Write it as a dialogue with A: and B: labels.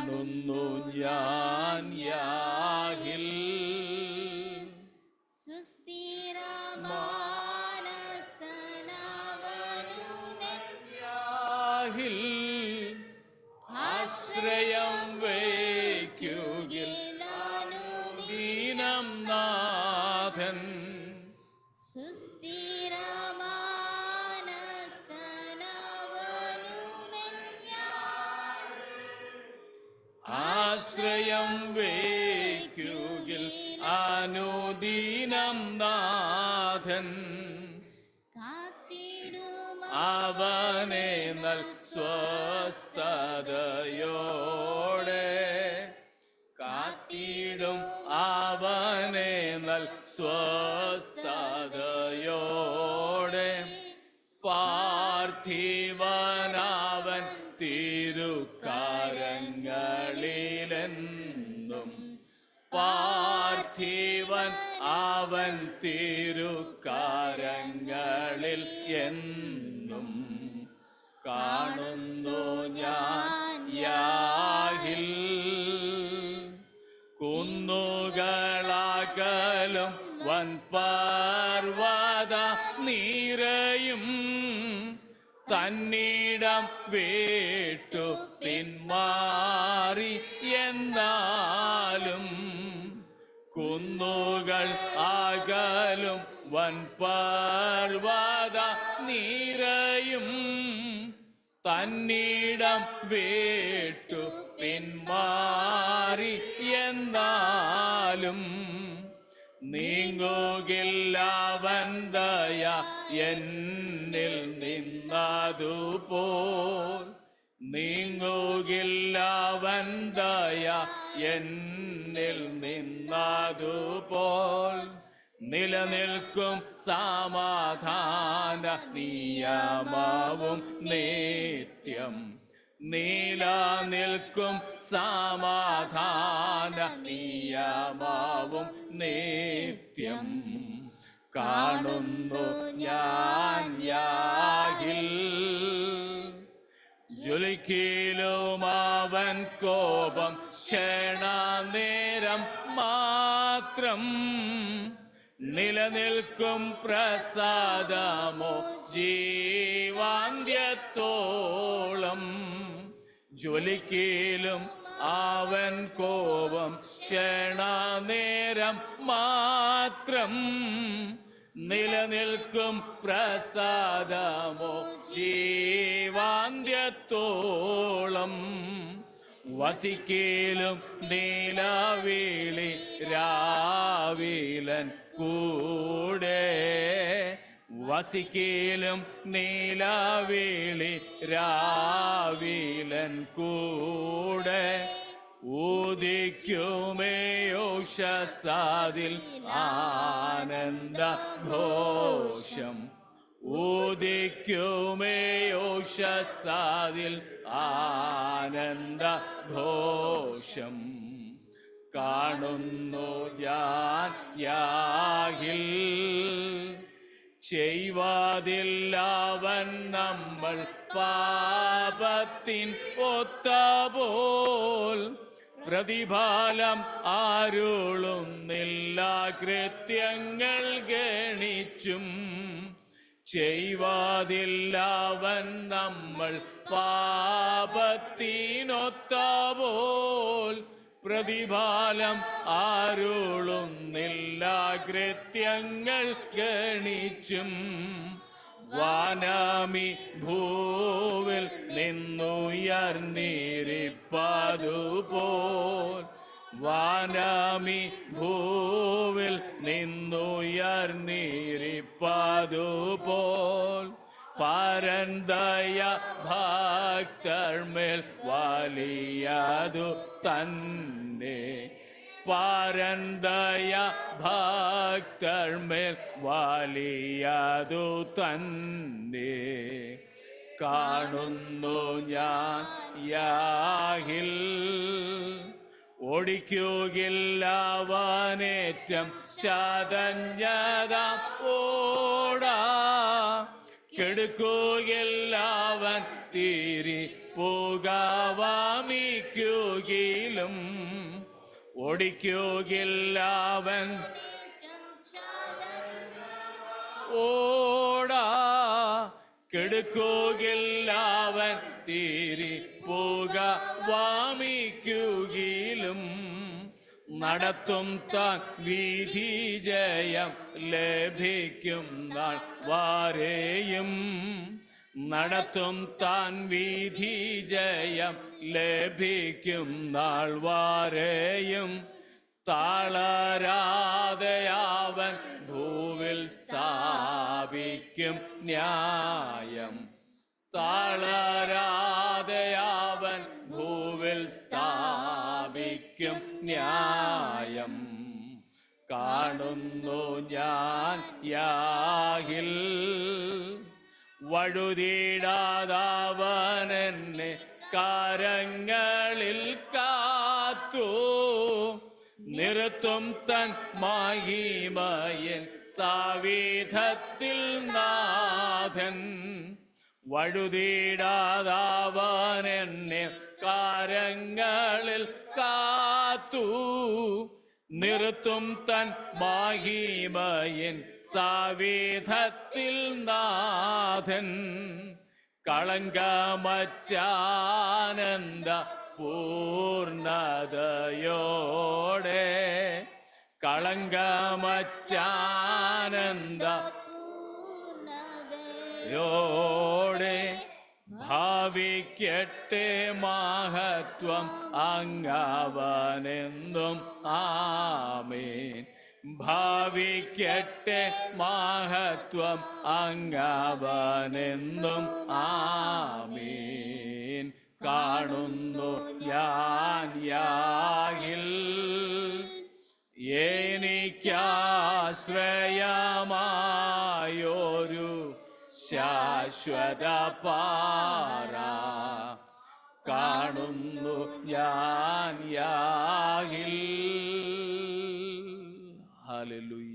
A: കാണുന്നു ഞാൻ യാകില്ല ആശ്രയം വയ്ക്കുകിൽ അനുദീനം നാഥൻ. അവനെ നൽ സ്വസ്ഥതയോടെ കാത്തിടും അവനെ നൽ സ്വസ്ഥതയോടെ പാർത്ഥിവൻ അവൻ തിരുക്കാരങ്ങളിൽ എന്നും കാണുന്നു ഞാൻ യാഹിൽ. കുന്നുകളാകലും വൻപർവത നീരയും തന്നിടം വേട്ടു പിന്മാറി എന്നാലും കുന്നുകൾ അകലും വൻപർവത നീരയും തന്നിടം വേട്ടു പിന്മാറി എന്നാലും നീങ്ങുകില്ലവന്തയ എന്നിൽ നിന്നതുപോൽ. നീങ്ങുകില്ലവന്തയ എന്നിൽ നിന്നതുപോൽ നിലനിൽക്കും സമാധാന നിയമവും നിത്യം. നിലനിൽക്കും സമാധാന നിയമവും നിത്യം. കാണുന്നു ഞാൻ യാഹിൽ ജ്വലിക്കലും അവൻ കോപം ക്ഷണനേരം മാത്രം. നിലനിൽക്കും പ്രസാദമോ ജീവാന്ത്യത്തോളം. ജ്വലിക്കലും അവൻ കോപം ക്ഷണനേരം മാത്രം. നിലനിൽക്കും പ്രസാദമോ ജീവാന്ത്യത്തോളം. വസിക്കലും നീലവിളി രാവിലൻ കൂടെ. വസിക്കലും നീലവിളി രാവിലൻ കൂടെ. ഉദിക്കുമേയോഷസാദിൽ ആനന്ദ ഘോഷം. ഉദിക്കുമേയോഷസാദിൽ ആനന്ദ ഘോഷം. കാണുന്നു ഞാൻ യാഹിൽ. ചെയ്വാതില്ലവൻ നമ്മൾ പാപത്തിൻ ഒത്തപോൽ പ്രതിഫലം ആരുളുന്നില്ല കൃത്യങ്ങൾ ഗണിച്ചും ചെയ്വാതില്ലവൻ നമ്മൾ. പാപത്തിനൊത്തപോൽ പ്രതിഫലം ആരുളുന്നില്ല കൃത്യങ്ങൾ ഗണിച്ചും വാനാമി ഭൂവിൽ നിന്നുയർന്നിരിപ്പതുപോൽ. വാനാമി ഭൂവിൽ നിന്നുയർന്നിരിപ്പതുപോൽ. പരന്തയ ഭക്തർമേൽ വലിയതു തന്നെ. പരന്തയ ഭക്തർമേൽ വലിയതു തന്നെ. കാണുന്നു ഞാൻ യാഹിൽ. ഓടിക്കുകില്ലവനേറ്റം ചതഞ്ഞതാം ഓടാ. കെടുക്കുകയില്ലവൻ തീരി പുകവാമിക്കുകയിലും ഓടിക്കുകയില്ലവൻ ഓടാ കെടുക്കുകയില്ലവൻ തീരി പോക വാമിക്കുകയിലും നടത്തും താൻ വിധി ജയം ലഭിക്കും നാൾ വാരെയും. നടത്തും താൻ വിധി ജയം ലഭിക്കും നാൾ വാരെയും. താളരാതയാവൻ ഭൂവിൽ സ്ഥാപിക്കും ന്യായം. താളരാതയാവൻ ഭൂവിൽ സ്ഥാപിക്കും ന്യായം. കാണുന്നു ഞാൻ യാഹിൽ വഴുതിടാതാവൻ കാരങ്ങളിൽ കാത്തു. നിർത്തും തൻ മഹിമയൻ സാവിധത്തിൽ നാഥൻ. വഴുതീടാതാവനെന്നെ കാരങ്ങളിൽ കാത്തു. നിർത്തും തൻ മഹിമയൻ സാവിധത്തിൽ നാഥൻ കളങ്കമറ്റാനന്ദ പൂർണതയോടെ കളങ്കമറ്റാനന്ദ യോടെ ഭാവിക്കട്ടെ മഹത്വം അങ്ങവനെന്നും ആമേൻ. ഭാവിക്കട്ടെ മഹത്വം അങ്ങവനെന്നും ആമീൻ. കാണുന്നു ഞാൻ യാഹിൽ. എനിക്കാശ്രയമായൊരു ശാശ്വത പാറ കാണുന്നു ഞാൻ യാഹിൽ. Hallelujah.